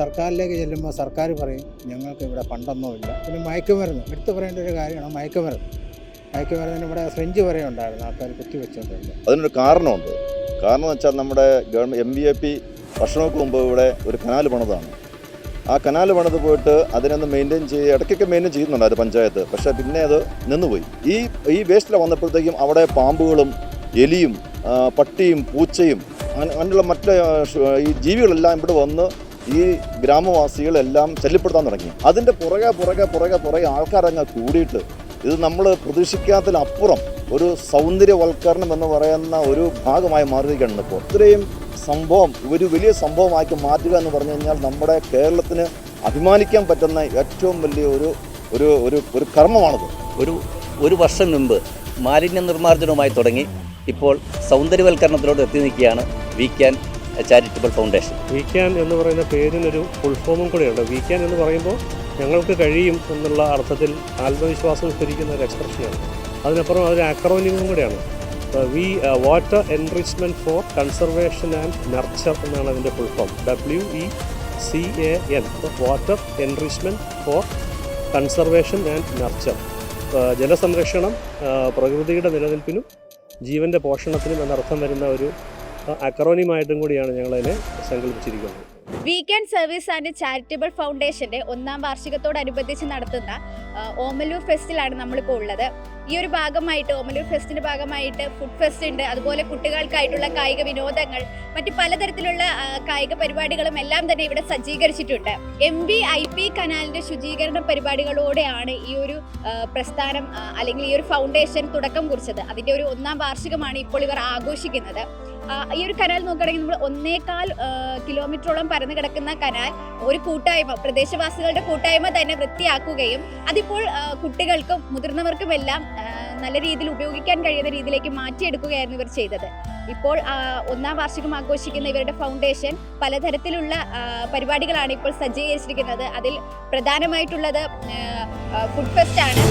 സർക്കാരിലേക്ക് ചെല്ലുമ്പോൾ സർക്കാർ പറയും ഞങ്ങൾക്ക് ഇവിടെ ഫണ്ടൊന്നുമില്ല പിന്നെ മയക്കുമരുന്ന് എടുത്തു പറയേണ്ട ഒരു കാര്യമാണ് മയക്കുമരുന്ന്. മയക്കുമരുന്നിന് ഇവിടെ ഫ്രഞ്ച് വരെ ഉണ്ടായിരുന്നു ആൾക്കാർ കുത്തിവെച്ചുകൊണ്ടിരുന്നത് അതിനൊരു കാരണമുണ്ട്. കാരണം വെച്ചാൽ നമ്മുടെ government M B A P വർഷങ്ങൾക്ക് മുമ്പ് ഇവിടെ ഒരു കനാൽ പണിതാണ്. ആ കനാൽ പണിത് പോയിട്ട് അതിനൊന്ന് മെയിന്റെയിൻ ചെയ്ത് ഇടയ്ക്കൊക്കെ മെയിന്റെയിൻ അത് പഞ്ചായത്ത്. പക്ഷേ പിന്നെ അത് നിന്നുപോയി. ഈ ഈ വേസ്റ്റിൽ വന്നപ്പോഴത്തേക്കും അവിടെ പാമ്പുകളും എലിയും പട്ടിയും പൂച്ചയും അങ്ങനെ അങ്ങനെയുള്ള മറ്റ് ഈ ജീവികളെല്ലാം ഇവിടെ വന്ന് ഈ ഗ്രാമവാസികളെല്ലാം ശല്യപ്പെടുത്താൻ തുടങ്ങി. അതിന്റെ പുറകെ പുറകെ പുറകെ പുറകെ ആൾക്കാരങ്ങ് കൂടിയിട്ട് ഇത് നമ്മൾ പ്രതീക്ഷിക്കാത്തതിലപ്പുറം ഒരു സൗന്ദര്യവൽക്കരണം എന്ന് പറയുന്ന ഒരു ഭാഗമായി മാറിയിരിക്കുകയാണ് ഇപ്പോൾ. ഇത്രയും സംഭവം ഒരു വലിയ സംഭവമാക്കി മാറ്റുക എന്ന് പറഞ്ഞു കഴിഞ്ഞാൽ നമ്മുടെ കേരളത്തിന് അഭിമാനിക്കാൻ പറ്റുന്ന ഏറ്റവും വലിയ ഒരു ഒരു ഒരു ഒരു കർമ്മമാണത്. ഒരു ഒരു വർഷം മുമ്പ് മാലിന്യ നിർമ്മാർജനവുമായി തുടങ്ങി ഇപ്പോൾ സൗന്ദര്യവൽക്കരണത്തിലോട്ട് എത്തി നിൽക്കുകയാണ് വീക്കാൻ ചാരിറ്റബിൾ ഫൗണ്ടേഷൻ വീക്കാൻ എന്ന് പറയുന്ന പേരിനൊരു ഫുൾഫോമും കൂടെയുണ്ട്. കൂടെയുണ്ട് വീക്കാൻ എന്ന് പറയുമ്പോൾ ഞങ്ങൾക്ക് കഴിയും എന്നുള്ള അർത്ഥത്തിൽ ആത്മവിശ്വാസം സ്ഫുരിക്കുന്ന ഒരു എക്സ്പ്രഷനാണ് അതിനപ്പുറം അതൊരു ആക്രോനിമും കൂടെയാണ്. We water enrichment for conservation and nurture എന്നാണ് അതിന്റെ full form W E C A N water enrichment for conservation and nurture ജലസംരക്ഷണം പ്രകൃതിയുടെ നിലനിൽപ്പിനും ജീവന്റെ പോഷണത്തിനും എന്നർത്ഥം വരുന്ന ഒരു അക്രോനിമായിട്ടും കൂടിയാണ് ഞങ്ങൾ അതിനെ സങ്കല്പിച്ചിരിക്കുന്നത്. വീക്കെൻഡ് സർവീസ് ആൻഡ് ചാരിറ്റബിൾ ഫൗണ്ടേഷന്റെ ഒന്നാം വാർഷികത്തോടനുബന്ധിച്ച് നടത്തുന്ന ഓമലൂർ ഫെസ്റ്റിലാണ് നമ്മളിപ്പോൾ ഉള്ളത്. ഈ ഒരു ഭാഗമായിട്ട് ഓമലൂർ ഫെസ്റ്റിന്റെ ഭാഗമായിട്ട് ഫുഡ് ഫെസ്റ്റ് ഉണ്ട്. അതുപോലെ കുട്ടികൾക്കായിട്ടുള്ള കായിക വിനോദങ്ങൾ മറ്റ് പലതരത്തിലുള്ള കായിക പരിപാടികളും എല്ലാം തന്നെ ഇവിടെ സജ്ജീകരിച്ചിട്ടുണ്ട്. എം ബി ഐ പി കനാലിന്റെ ശുചീകരണ പരിപാടികളോടെയാണ് ഈ ഒരു പ്രസ്ഥാനം അല്ലെങ്കിൽ ഈ ഒരു ഫൗണ്ടേഷൻ തുടക്കം കുറിച്ചത്. അതിന്റെ ഒരു ഒന്നാം വാർഷികമാണ് ഇപ്പോൾ ഇവർ ആഘോഷിക്കുന്നത്. ഈ ഒരു കനാൽ നോക്കുകയാണെങ്കിൽ നമ്മൾ ഒന്നേകാൽ കിലോമീറ്ററോളം പരന്നു കിടക്കുന്ന കനാൽ ഒരു കൂട്ടായ്മ പ്രദേശവാസികളുടെ കൂട്ടായ്മ തന്നെ വൃത്തിയാക്കുകയും അതിപ്പോൾ കുട്ടികൾക്കും മുതിർന്നവർക്കും എല്ലാം നല്ല രീതിയിൽ ഉപയോഗിക്കാൻ കഴിയുന്ന രീതിയിലേക്ക് മാറ്റിയെടുക്കുകയായിരുന്നു ഇവർ ചെയ്തത്. ഇപ്പോൾ ഒന്നാം വാർഷികം ആഘോഷിക്കുന്ന ഇവരുടെ ഫൗണ്ടേഷൻ പലതരത്തിലുള്ള പരിപാടികളാണ് ഇപ്പോൾ സജ്ജീകരിച്ചിരിക്കുന്നത്. അതിൽ പ്രധാനമായിട്ടുള്ളത് ഫുഡ് ഫെസ്റ്റ് ആണ്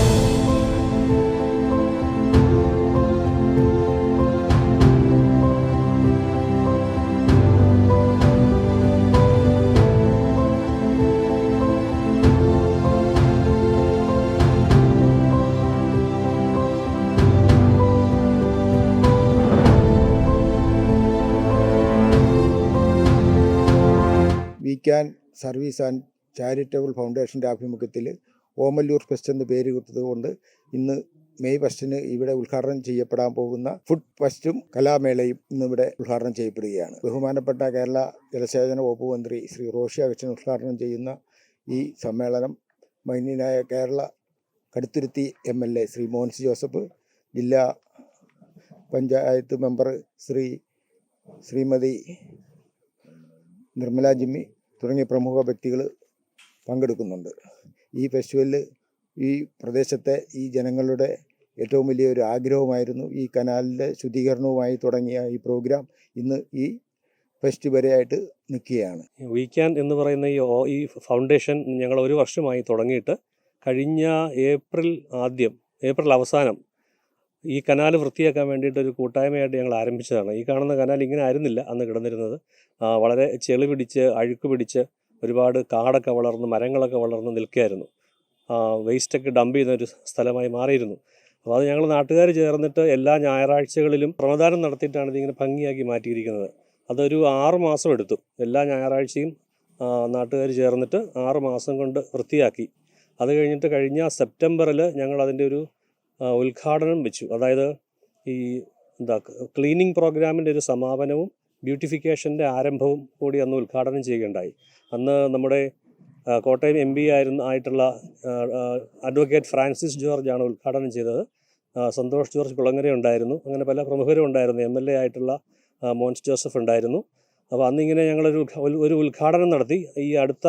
വീക്കാൻ സർവീസ് ആൻഡ് ചാരിറ്റബിൾ ഫൗണ്ടേഷന്റെ ആഭിമുഖ്യത്തിൽ ഓമല്ലൂർ ഫെസ്റ്റ് എന്ന് പേര് കൊടുത്തതുകൊണ്ട് ഇന്ന് മെയ് ഫസ്റ്റിന് ഇവിടെ ഉദ്ഘാടനം ചെയ്യപ്പെടാൻ പോകുന്ന ഫുഡ് ഫെസ്റ്റും കലാമേളയും ഇന്ന് ഇവിടെ ഉദ്ഘാടനം ചെയ്യപ്പെടുകയാണ്. ബഹുമാനപ്പെട്ട കേരള ജലസേചന വകുപ്പ് മന്ത്രി ശ്രീ റോഷി അഗസ്റ്റൻ ഉദ്ഘാടനം ചെയ്യുന്ന ഈ സമ്മേളനം മൈന്യനായ Kerala Kaduthuruthy M L A Shri Mons Joseph ജില്ലാ പഞ്ചായത്ത് മെമ്പർ ശ്രീ ശ്രീമതി നിർമ്മല ജിമ്മി തുടങ്ങിയ പ്രമുഖ വ്യക്തികൾ പങ്കെടുക്കുന്നുണ്ട്. ഈ ഫെസ്റ്റിവലിൽ ഈ പ്രദേശത്തെ ഈ ജനങ്ങളുടെ ഏറ്റവും വലിയ ഒരു ആഗ്രഹമായിരുന്നു ഈ കനാലിന്റെ ശുദ്ധീകരണവുമായി തുടങ്ങിയ ഈ പ്രോഗ്രാം ഇന്ന് ഈ ഫെസ്റ്റ് വരെയായിട്ട് നിൽക്കുകയാണ്. വീക്കാൻ എന്ന് പറയുന്ന ഈ ഓ- ഈ ഫൗണ്ടേഷൻ ഞങ്ങൾ ഒരു വർഷമായി തുടങ്ങിയിട്ട് കഴിഞ്ഞ ഏപ്രിൽ ആദ്യം ഏപ്രിൽ അവസാനം ഈ കനാൽ വൃത്തിയാക്കാൻ വേണ്ടിയിട്ട് ഒരു കൂട്ടായ്മയായിട്ട് ഞങ്ങൾ ആരംഭിച്ചതാണ്. ഈ കാണുന്ന കനാൽ ഇങ്ങനെ ആയിരുന്നില്ല അന്ന് കിടന്നിരുന്നത്. വളരെ ചെളി പിടിച്ച് അഴുക്ക് പിടിച്ച് ഒരുപാട് കാടൊക്കെ വളർന്ന് മരങ്ങളൊക്കെ വളർന്ന് നിൽക്കുകയായിരുന്നു. വേസ്റ്റൊക്കെ ഡംപ് ചെയ്യുന്ന ഒരു സ്ഥലമായി മാറിയിരുന്നു. അപ്പോൾ അത് ഞങ്ങൾ നാട്ടുകാർ ചേർന്നിട്ട് എല്ലാ ഞായറാഴ്ചകളിലും പ്രമദാനം നടത്തിയിട്ടാണ് ഇതിങ്ങനെ ഭംഗിയാക്കി മാറ്റിയിരിക്കുന്നത്. അതൊരു ആറ് മാസം എടുത്തു. എല്ലാ ഞായറാഴ്ചയും നാട്ടുകാർ ചേർന്നിട്ട് ആറ് മാസം കൊണ്ട് വൃത്തിയാക്കി. അത് കഴിഞ്ഞിട്ട് കഴിഞ്ഞ സെപ്റ്റംബറിൽ ഞങ്ങൾ അതിന്റെ ഒരു ഉദ്ഘാടനം വെച്ചു. അതായത് ഈ എന്താ ക്ലീനിങ് പ്രോഗ്രാമിന്റെ ഒരു സമാപനവും ബ്യൂട്ടിഫിക്കേഷന്റെ ആരംഭവും കൂടി അന്ന് ഉദ്ഘാടനം ചെയ്യുകയുണ്ടായി. അന്ന് നമ്മുടെ കോട്ടയം എം പി ആയിരുന്ന ആയിട്ടുള്ള അഡ്വക്കേറ്റ് ഫ്രാൻസിസ് ജോർജ് ആണ് ഉദ്ഘാടനം ചെയ്തത്. സന്തോഷ് ജോർജ് കുളങ്ങര ഉണ്ടായിരുന്നു. അങ്ങനെ പല പ്രമുഖരും ഉണ്ടായിരുന്നു. എം എൽ എ ആയിട്ടുള്ള മോൻസ് ജോസഫ് ഉണ്ടായിരുന്നു. അപ്പോൾ അന്നിങ്ങനെ ഞങ്ങളൊരു ഒരു ഉദ്ഘാടനം നടത്തി. ഈ അടുത്ത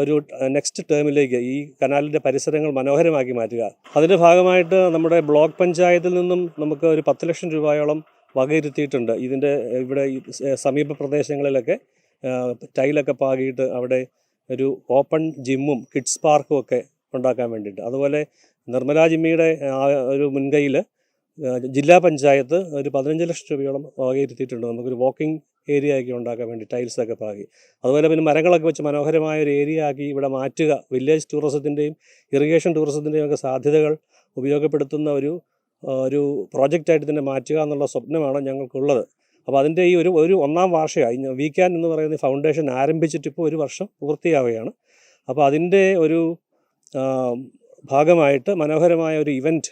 ഒരു നെക്സ്റ്റ് ടേമിലേക്ക് ഈ കനാലിന്റെ പരിസരങ്ങൾ മനോഹരമാക്കി മാറ്റുക. അതിന്റെ ഭാഗമായിട്ട് നമ്മുടെ ബ്ലോക്ക് പഞ്ചായത്തിൽ നിന്നും നമുക്ക് ഒരു പത്ത് ലക്ഷം രൂപയോളം വകയിരുത്തിയിട്ടുണ്ട്. ഇതിന്റെ ഇവിടെ സമീപ പ്രദേശങ്ങളിലൊക്കെ ടൈലൊക്കെ പാകിയിട്ട് അവിടെ ഒരു ഓപ്പൺ ജിമ്മും കിഡ്സ് പാർക്കും ഒക്കെ ഉണ്ടാക്കാൻ വേണ്ടിയിട്ട്. അതുപോലെ നിർമ്മലാ ജിമ്മിയുടെ ഒരു മുൻകൈയിൽ ജില്ലാ പഞ്ചായത്ത് ഒരു പതിനഞ്ച് ലക്ഷം രൂപയോളം വകയിരുത്തിയിട്ടുണ്ട് നമുക്കൊരു വാക്കിംഗ് ഏരിയ ഒക്കെ ഉണ്ടാക്കാൻ വേണ്ടി ടൈൽസൊക്കെ പാകി. അതുപോലെ പിന്നെ മരങ്ങളൊക്കെ വെച്ച് മനോഹരമായ ഒരു ഏരിയ ആക്കി ഇവിടെ മാറ്റുക. വില്ലേജ് ടൂറിസത്തിന്റെയും ഇറിഗേഷൻ ടൂറിസത്തിന്റെയും ഒക്കെ സാധ്യതകൾ ഉപയോഗപ്പെടുത്തുന്ന ഒരു ഒരു പ്രോജക്റ്റായിട്ട് തന്നെ മാറ്റുക എന്നുള്ള സ്വപ്നമാണ് ഞങ്ങൾക്കുള്ളത്. അപ്പോൾ അതിന്റെ ഈ ഒരു ഒരു ഒന്നാം വാർഷികമായി വീക്കാൻ എന്ന് പറയുന്ന ഫൗണ്ടേഷൻ ആരംഭിച്ചിട്ട് ഇപ്പോൾ ഒരു വർഷം പൂർത്തിയാവുകയാണ്. അപ്പോൾ അതിന്റെ ഒരു ഭാഗമായിട്ട് മനോഹരമായ ഒരു ഇവന്റ്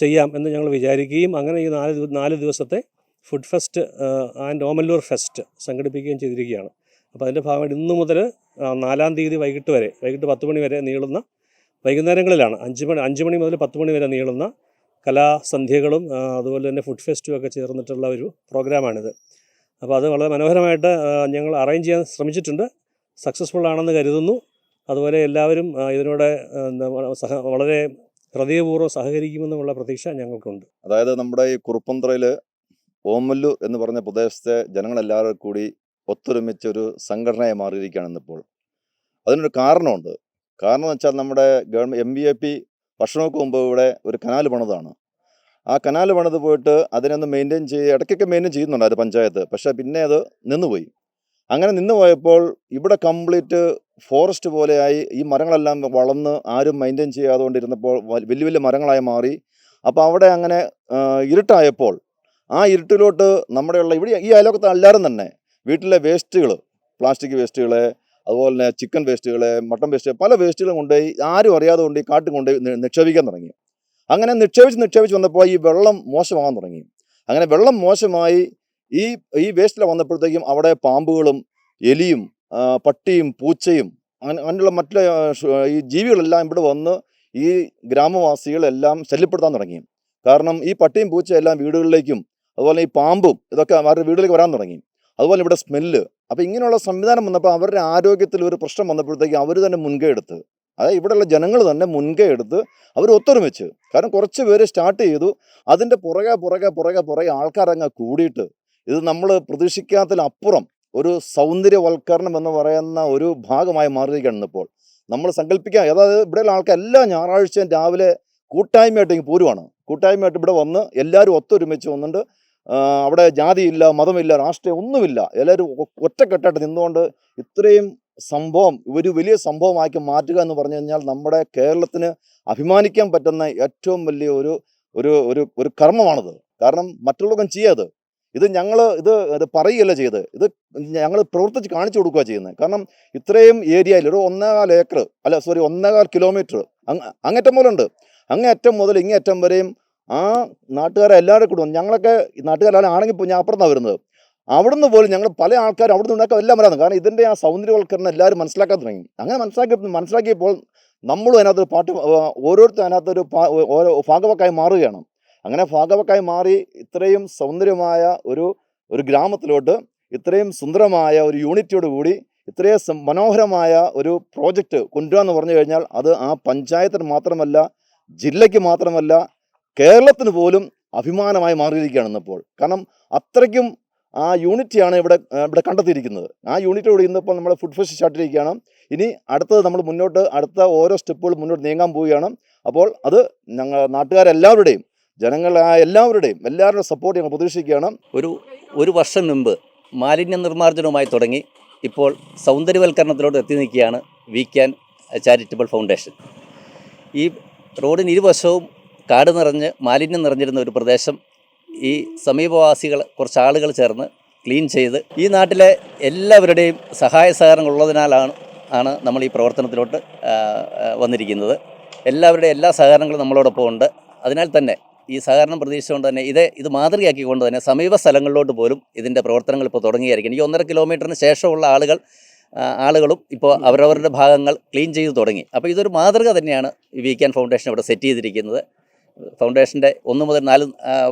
ചെയ്യാം എന്ന് ഞങ്ങൾ വിചാരിക്കുകയും അങ്ങനെ ഈ നാല് നാല് ദിവസത്തെ food fest and Omallur fest സംഘടിപ്പിക്കുകയും ചെയ്തിരിക്കുകയാണ്. അപ്പോൾ അതിന്റെ ഭാഗമായിട്ട് ഇന്നു മുതൽ നാലാം തീയതി വൈകിട്ട് വരെ വൈകിട്ട് പത്ത് മണി വരെ നീളുന്ന വൈകുന്നേരങ്ങളിലാണ്. അഞ്ച് മണി അഞ്ച് മണി മുതൽ പത്ത് മണി വരെ നീളുന്ന കലാസന്ധ്യകളും അതുപോലെ തന്നെ ഫുഡ് ഫെസ്റ്റും ഒക്കെ ചേർന്നിട്ടുള്ള ഒരു പ്രോഗ്രാമാണിത്. അപ്പോൾ അത് വളരെ മനോഹരമായിട്ട് ഞങ്ങൾ അറേഞ്ച് ചെയ്യാൻ ശ്രമിച്ചിട്ടുണ്ട്. സക്സസ്ഫുൾ ആണെന്ന് കരുതുന്നു. അതുപോലെ എല്ലാവരും ഇതിനോട് വളരെ ഹൃദയപൂർവം സഹകരിക്കുമെന്നുള്ള പ്രതീക്ഷ ഞങ്ങൾക്കുണ്ട്. അതായത് നമ്മുടെ ഈ കുറുപ്പന്തറയിൽ ഓമല്ലൂർ എന്ന് പറഞ്ഞ പ്രദേശത്തെ ജനങ്ങളെല്ലാവരും കൂടി ഒത്തൊരുമിച്ച് ഒരു സംഘടനയായി മാറിയിരിക്കുകയാണ് ഇന്നിപ്പോൾ അതിനൊരു കാരണമുണ്ട്. കാരണം എന്ന് വെച്ചാൽ നമ്മുടെ government M B A P വർഷങ്ങൾക്ക് മുമ്പ് ഇവിടെ ഒരു കനാൽ പണിതാണ്. ആ കനാൽ പണിത് പോയിട്ട് അതിനൊന്ന് മെയിന്റെയിൻ ചെയ്ത് ഇടയ്ക്കൊക്കെ മെയിന്റെയിൻ ചെയ്യുന്നുണ്ട് അത് പഞ്ചായത്ത്. പക്ഷേ പിന്നെ അത് നിന്നുപോയി. അങ്ങനെ നിന്ന് പോയപ്പോൾ ഇവിടെ കംപ്ലീറ്റ് ഫോറസ്റ്റ് പോലെയായി ഈ മരങ്ങളെല്ലാം വളർന്ന് ആരും മെയിന്റെയിൻ ചെയ്യാതെ കൊണ്ടിരുന്നപ്പോൾ വലിയ വലിയ മരങ്ങളായി മാറി. അപ്പോൾ അവിടെ അങ്ങനെ ഇരുട്ടായപ്പോൾ ആ ഇരുട്ടിലോട്ട് നമ്മുടെയുള്ള ഇവിടെ ഈ അയലോക്കത്ത് എല്ലാവരും തന്നെ വീട്ടിലെ വേസ്റ്റുകൾ പ്ലാസ്റ്റിക് വേസ്റ്റുകൾ അതുപോലെ തന്നെ ചിക്കൻ വേസ്റ്റുകൾ മട്ടൺ വേസ്റ്റ് പല വേസ്റ്റുകളും കൊണ്ടുപോയി ആരും അറിയാതെ കൊണ്ട് ഈ കാട്ടിൽ കൊണ്ടുപോയി നിക്ഷേപിക്കാൻ തുടങ്ങി. അങ്ങനെ നിക്ഷേപിച്ച് നിക്ഷേപിച്ച് വന്നപ്പോൾ ഈ വെള്ളം മോശമാകാൻ തുടങ്ങി. അങ്ങനെ വെള്ളം മോശമായി ഈ ഈ വേസ്റ്റിൽ വന്നപ്പോഴത്തേക്കും അവിടെ പാമ്പുകളും എലിയും പട്ടിയും പൂച്ചയും അങ്ങനെ അങ്ങനെയുള്ള മറ്റുള്ള ഈ ജീവികളെല്ലാം ഇവിടെ വന്ന് ഈ ഗ്രാമവാസികളെല്ലാം ശല്യപ്പെടുത്താൻ തുടങ്ങി. കാരണം ഈ പട്ടിയും പൂച്ചയും എല്ലാം വീടുകളിലേക്കും അതുപോലെ ഈ പാമ്പും ഇതൊക്കെ അവരുടെ വീടുകളിലേക്ക് വരാൻ തുടങ്ങി. അതുപോലെ ഇവിടെ സ്മെല്ല്. അപ്പോൾ ഇങ്ങനെയുള്ള സംവിധാനം വന്നപ്പോൾ അവരുടെ ആരോഗ്യത്തിൽ ഒരു പ്രശ്നം വന്നപ്പോഴത്തേക്കും അവർ തന്നെ മുൻകൈ എടുത്ത് അതായത് ഇവിടെയുള്ള ജനങ്ങൾ തന്നെ മുൻകൈ എടുത്ത് അവർ ഒത്തൊരുമിച്ച്. കാരണം കുറച്ച് പേര് സ്റ്റാർട്ട് ചെയ്തു. അതിന്റെ പുറകെ പുറകെ പുറകെ പുറകെ ആൾക്കാരങ്ങ് കൂടിയിട്ട് ഇത് നമ്മൾ പ്രതീക്ഷിക്കാത്തതിലപ്പുറം ഒരു സൗന്ദര്യവൽക്കരണം എന്ന് പറയുന്ന ഒരു ഭാഗമായി മാറിയിരിക്കുകയാണ് ഇപ്പോൾ നമ്മൾ സങ്കല്പിക്കുക അതായത് ഇവിടെയുള്ള ആൾക്കാർ എല്ലാ ഞായറാഴ്ചയും രാവിലെ കൂട്ടായ്മയായിട്ട് ഇങ്ങനെ പോരുവാണ്. കൂട്ടായ്മയായിട്ട് ഇവിടെ വന്ന് എല്ലാവരും ഒത്തൊരുമിച്ച് വന്നിട്ട് അവിടെ ജാതിയില്ല മതമില്ല രാഷ്ട്രീയം ഒന്നുമില്ല. എല്ലാവരും ഒറ്റക്കെട്ടായിട്ട് നിന്നുകൊണ്ട് ഇത്രയും സംഭവം ഒരു വലിയ സംഭവമാക്കി മാറ്റുക എന്ന് പറഞ്ഞു കഴിഞ്ഞാൽ നമ്മുടെ കേരളത്തിന് അഭിമാനിക്കാൻ പറ്റുന്ന ഏറ്റവും വലിയ ഒരു ഒരു ഒരു കർമ്മമാണത്. കാരണം മറ്റുള്ളവർക്കും ചെയ്യാത് ഇത് ഞങ്ങൾ ഇത് ഇത് പറയുകയല്ല ചെയ്ത് ഇത് ഞങ്ങൾ പ്രവർത്തിച്ച് കാണിച്ചു കൊടുക്കുക ചെയ്യുന്നത്. കാരണം ഇത്രയും ഏരിയയിൽ ഒരു ഒന്നേകാൽ ഏക്കർ അല്ല സോറി ഒന്നേകാൽ കിലോമീറ്റർ അങ്ങേറ്റം പോലുണ്ട് അങ്ങേയറ്റം മുതൽ ഇങ്ങേറ്റം വരെയും ആ നാട്ടുകാരെ എല്ലാവരും കൂടും ഞങ്ങളൊക്കെ നാട്ടുകാരെല്ലാം ആണെങ്കിൽ ഞാൻ അപ്പുറത്താണ് വരുന്നത്. അവിടുന്ന് പോലും ഞങ്ങൾ പല ആൾക്കാരും അവിടുന്ന് ഉണ്ടാക്കാൻ എല്ലാം വരാം കാരണം ഇതിന്റെ ആ സൗന്ദര്യവൽക്കരണം എല്ലാവരും മനസ്സിലാക്കാൻ തുടങ്ങി. അങ്ങനെ മനസ്സിലാക്കി മനസ്സിലാക്കിയപ്പോൾ നമ്മളും അതിനകത്തൊരു പാട്ട് ഓരോരുത്തരും അതിനകത്തൊരു ഭാഗവക്കായി മാറുകയാണ്. അങ്ങനെ ഭാഗവക്കായി മാറി ഇത്രയും സൗന്ദര്യമായ ഒരു ഒരു ഗ്രാമത്തിലോട്ട് ഇത്രയും സുന്ദരമായ ഒരു യൂണിറ്റിയോട് കൂടി ഇത്രയും മനോഹരമായ ഒരു പ്രോജക്റ്റ് കൊണ്ടുവരിക എന്ന് പറഞ്ഞു കഴിഞ്ഞാൽ അത് ആ പഞ്ചായത്തിന് മാത്രമല്ല ജില്ലയ്ക്ക് മാത്രമല്ല കേരളത്തിന് പോലും അഭിമാനമായി മാറിയിരിക്കുകയാണ് ഇന്നിപ്പോൾ. കാരണം അത്രയ്ക്കും ആ യൂണിറ്റിയാണ് ഇവിടെ ഇവിടെ കണ്ടെത്തിയിരിക്കുന്നത്. ആ യൂണിറ്റോട് ഇന്നിപ്പോൾ നമ്മൾ ഫുഡ് ഫെസ്റ്റ് സ്റ്റാർട്ട് ചെയ്യുകയാണ് ഇനി അടുത്തത് നമ്മൾ മുന്നോട്ട് അടുത്ത ഓരോ സ്റ്റെപ്പുകൾ മുന്നോട്ട് നീങ്ങാൻ പോവുകയാണ്. അപ്പോൾ അത് ഞങ്ങൾ നാട്ടുകാരെല്ലാവരുടെയും ജനങ്ങളായ എല്ലാവരുടെയും എല്ലാവരുടെയും സപ്പോർട്ട് ഞങ്ങൾ പ്രതീക്ഷിക്കുകയാണ്. ഒരു ഒരു വർഷം മുമ്പ് മാലിന്യ നിർമ്മാർജനവുമായി തുടങ്ങി ഇപ്പോൾ സൗന്ദര്യവൽക്കരണത്തിലോട്ട് എത്തി നിൽക്കുകയാണ് വി ക്യാൻ ചാരിറ്റബിൾ ഫൗണ്ടേഷൻ. ഈ റോഡിന് ഇരുവശവും കാട് നിറഞ്ഞ് മാലിന്യം നിറഞ്ഞിരുന്ന ഒരു പ്രദേശം ഈ സമീപവാസികൾ കുറച്ച് ആളുകൾ ചേർന്ന് ക്ലീൻ ചെയ്ത് ഈ നാട്ടിലെ എല്ലാവരുടെയും സഹായ സഹകരണം ഉള്ളതിനാലാണ് ആണ് നമ്മൾ ഈ പ്രവർത്തനത്തിലോട്ട് ആ, ആ, വന്നിരിക്കുന്നത്. എല്ലാവരുടെയും എല്ലാ സഹകരണങ്ങളും നമ്മളോടൊപ്പം ഉണ്ട് അതിനാൽ തന്നെ ഈ സഹകരണം പ്രതീക്ഷിച്ചുകൊണ്ട് തന്നെ ഇത് ഇത് മാതൃകയാക്കിക്കൊണ്ട് തന്നെ സമീപ സ്ഥലങ്ങളിലോട്ട് പോലും ഇതിന്റെ പ്രവർത്തനങ്ങൾ ഇപ്പോൾ തുടങ്ങിയായിരിക്കും ഈ ഒന്നര കിലോമീറ്ററിന് ശേഷമുള്ള ആളുകൾ ആളുകളും ഇപ്പോൾ അവരവരുടെ ഭാഗങ്ങൾ ക്ലീൻ ചെയ്ത് തുടങ്ങി. അപ്പോൾ ഇതൊരു മാതൃക തന്നെയാണ് വി വീക്കാൻ ഫൗണ്ടേഷൻ ഇവിടെ സെറ്റ് ചെയ്തിരിക്കുന്നത്. ഫൗണ്ടേഷന്റെ ഒന്ന് മുതൽ നാല്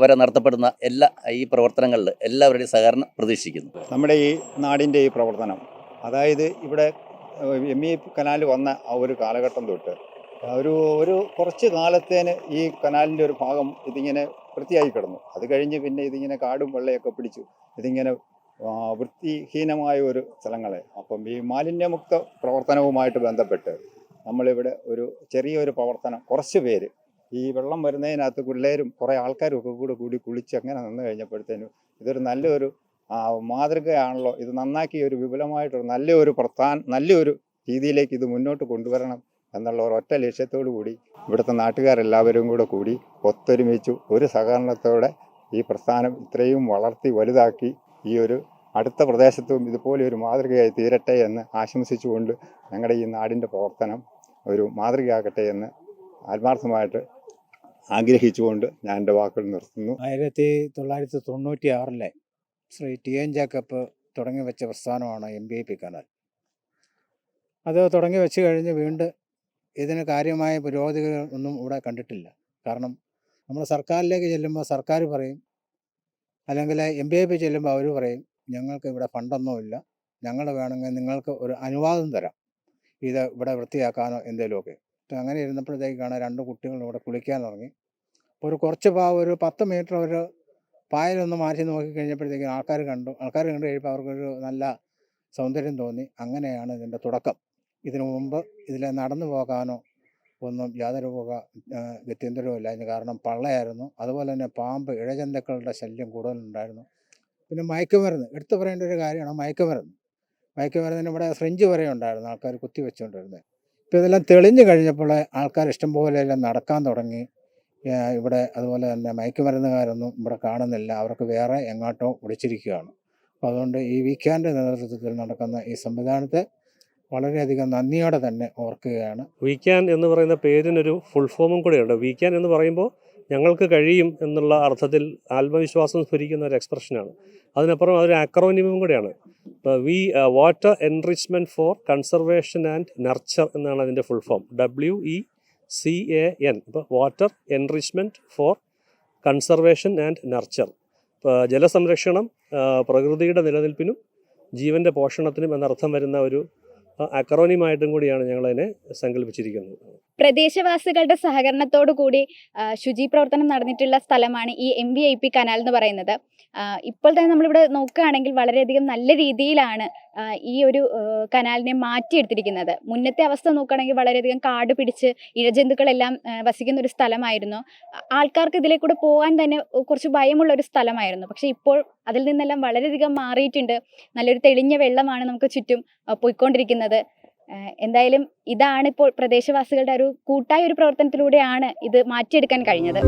വരെ നടത്തപ്പെടുന്ന എല്ലാ ഈ പ്രവർത്തനങ്ങളിൽ എല്ലാവരുടെയും സഹകരണം പ്രതീക്ഷിക്കുന്നു. നമ്മുടെ ഈ നാടിന്റെ ഈ പ്രവർത്തനം അതായത് ഇവിടെ എം ഇ കനാൽ വന്ന ആ ഒരു കാലഘട്ടം തൊട്ട് ഒരു ഒരു കുറച്ച് കാലത്തേന് ഈ കനാലിന്റെ ഒരു ഭാഗം ഇതിങ്ങനെ വൃത്തിയായി കിടന്നു. അത് കഴിഞ്ഞ് പിന്നെ ഇതിങ്ങനെ കാടും വെള്ളയൊക്കെ പിടിച്ചു. ഇതിങ്ങനെ വൃത്തിഹീനമായ ഒരു സ്ഥലങ്ങളെ. അപ്പം ഈ മാലിന്യമുക്ത പ്രവർത്തനവുമായിട്ട് ബന്ധപ്പെട്ട് നമ്മളിവിടെ ഒരു ചെറിയൊരു പ്രവർത്തനം കുറച്ച് പേര് ഈ വെള്ളം വരുന്നതിനകത്ത് പിള്ളേരും കുറേ ആൾക്കാരും ഒക്കെ കൂടെ കൂടി കുളിച്ച് അങ്ങനെ നിന്ന് കഴിഞ്ഞപ്പോഴത്തേനും ഇതൊരു നല്ലൊരു മാതൃകയാണല്ലോ. ഇത് നന്നാക്കി ഒരു വിപുലമായിട്ടൊരു നല്ലൊരു പ്രസ്ഥാന നല്ലൊരു രീതിയിലേക്ക് ഇത് മുന്നോട്ട് കൊണ്ടുവരണം. എന്നുള്ള ഒരൊറ്റ ലക്ഷ്യത്തോടു കൂടി ഇവിടുത്തെ നാട്ടുകാരെല്ലാവരും കൂടെ കൂടി ഒത്തൊരുമിച്ചു ഒരു സഹകരണത്തോടെ ഈ പ്രസ്ഥാനം ഇത്രയും വളർത്തി വലുതാക്കി ഈ ഒരു അടുത്ത പ്രദേശത്തും ഇതുപോലെ ഒരു മാതൃകയായി തീരട്ടെ എന്ന് ആശംസിച്ചുകൊണ്ട് ഞങ്ങളുടെ ഈ നാടിന്റെ പ്രവർത്തനം ഒരു മാതൃകയാകട്ടെ എന്ന് ആത്മാർത്ഥമായിട്ട് ആഗ്രഹിച്ചുകൊണ്ട് ഞാൻ എന്റെ വാക്കുകൾ നിർത്തുന്നു. ആയിരത്തി തൊള്ളായിരത്തി തൊണ്ണൂറ്റി ആറിലെ ശ്രീ ടി എൻ ജേക്കപ്പ് തുടങ്ങി വെച്ച പ്രസ്ഥാനമാണ് M B I P canal. അത് തുടങ്ങി വെച്ച് കഴിഞ്ഞ് വീണ്ടും ഇതിന് കാര്യമായ പുരോഗതികൾ ഒന്നും ഇവിടെ കണ്ടിട്ടില്ല. കാരണം നമ്മൾ സർക്കാരിലേക്ക് ചെല്ലുമ്പോൾ സർക്കാർ പറയും അല്ലെങ്കിൽ എം ബി എ പി ചെല്ലുമ്പോൾ അവർ പറയും ഞങ്ങൾക്ക് ഇവിടെ ഫണ്ടൊന്നുമില്ല ഞങ്ങൾ വേണമെങ്കിൽ നിങ്ങൾക്ക് ഒരു അനുവാദം തരാം. ഇത് ഇവിടെ വൃത്തിയാക്കാനോ എന്തെങ്കിലുമൊക്കെ അങ്ങനെ ഇരുന്നപ്പോഴത്തേക്കാണ് രണ്ട് കുട്ടികൾ ഇവിടെ കുളിക്കാൻ തുടങ്ങി ഒരു കുറച്ച് പാ ഒരു പത്ത് മീറ്റർ ഒരു പായലൊന്ന് മാറ്റി നോക്കി കഴിഞ്ഞപ്പോഴത്തേക്കും ആൾക്കാർ കണ്ടു. ആൾക്കാർ കണ്ടു കഴിയുമ്പോൾ അവർക്കൊരു നല്ല സൗന്ദര്യം തോന്നി. അങ്ങനെയാണ് ഇതിന്റെ തുടക്കം. ഇതിനു മുമ്പ് ഇതിൽ നടന്നു പോകാനോ ഒന്നും യാതൊരു പോക ഗത്യന്തരവും ഇല്ലായിരുന്നു കാരണം പള്ളയായിരുന്നു. അതുപോലെ തന്നെ പാമ്പ് ഇഴജന്തുക്കളുടെ ശല്യം കൂടുതലുണ്ടായിരുന്നു. പിന്നെ മയക്കുമരുന്ന്. എടുത്തു പറയേണ്ട ഒരു കാര്യമാണ് മയക്കുമരുന്ന്. മയക്കുമരുന്നിന് ഇവിടെ ഫ്രിഞ്ച് വരെ ഉണ്ടായിരുന്നു. ആൾക്കാർ കുത്തി വെച്ചുകൊണ്ടിരുന്നത് ഇപ്പോൾ ഇതെല്ലാം തെളിഞ്ഞു കഴിഞ്ഞപ്പോൾ ആൾക്കാർ ഇഷ്ടംപോലെ എല്ലാം നടക്കാൻ തുടങ്ങി. ഇവിടെ അതുപോലെ തന്നെ മയക്കുമരുന്നുകാരൊന്നും ഇവിടെ കാണുന്നില്ല. അവർക്ക് വേറെ എങ്ങോട്ടോ ഒടിച്ചിരിക്കുകയാണ് അപ്പോൾ അതുകൊണ്ട് ഈ വീക്കാന്റെ നേതൃത്വത്തിൽ നടക്കുന്ന ഈ സംവിധാനത്തെ വളരെയധികം നന്ദിയോടെ തന്നെ ഓർക്കുകയാണ്. വീക്കാൻ എന്ന് പറയുന്ന പേരിനൊരു ഫുൾ ഫോമും കൂടെയുണ്ട് വീക്കാൻ എന്ന് പറയുമ്പോൾ ഞങ്ങൾക്ക് കഴിയും എന്നുള്ള അർത്ഥത്തിൽ ആത്മവിശ്വാസം സ്ഫുരിക്കുന്ന ഒരു എക്സ്പ്രഷനാണ് അതിനപ്പുറം അതൊരു അക്രോനിമും കൂടെയാണ്. We water enrichment for conservation and nurture എന്നാണ് അതിന്റെ full form W E C A N ഇപ്പോൾ water enrichment for conservation and nurture ജലസംരക്ഷണം പ്രകൃതിയുടെ നിലനിൽപ്പിനും ജീവന്റെ പോഷണത്തിനും എന്നർത്ഥം വരുന്ന ഒരു അക്രോനിമായിട്ടും കൂടിയാണ് ഞങ്ങളതിനെ സങ്കല്പിച്ചിരിക്കുന്നത്. പ്രദേശവാസികളുടെ സഹകരണത്തോടു കൂടി ആ, ശുചി പ്രവർത്തനം നടന്നിട്ടുള്ള സ്ഥലമാണ് ഈ M V I P canal എന്ന് പറയുന്നത്. ഇപ്പോൾ തന്നെ നമ്മളിവിടെ നോക്കുകയാണെങ്കിൽ വളരെയധികം നല്ല രീതിയിലാണ് ഈ ഒരു കനാലിനെ മാറ്റിയെടുത്തിരിക്കുന്നത്. മുന്നത്തെ അവസ്ഥ നോക്കുകയാണെങ്കിൽ വളരെയധികം കാട് പിടിച്ച് ഇഴജന്തുക്കളെല്ലാം വസിക്കുന്ന ഒരു സ്ഥലമായിരുന്നു. ആൾക്കാർക്ക് ഇതിലെ കൂടെ പോകാൻ തന്നെ കുറച്ച് ഭയമുള്ള ഒരു സ്ഥലമായിരുന്നു. പക്ഷേ ഇപ്പോൾ അതിൽ നിന്നെല്ലാം വളരെയധികം മാറിയിട്ടുണ്ട്. നല്ലൊരു തെളിഞ്ഞ വെള്ളമാണ് നമുക്ക് ചുറ്റും പോയിക്കൊണ്ടിരിക്കുന്നത്. എന്തായാലും ഇതാണ് ഇപ്പോൾ പ്രദേശവാസികളുടെ ഒരു കൂട്ടായ ഒരു പ്രവർത്തനത്തിലൂടെയാണ് ഇത് മാറ്റിയെടുക്കാൻ കഴിഞ്ഞത്.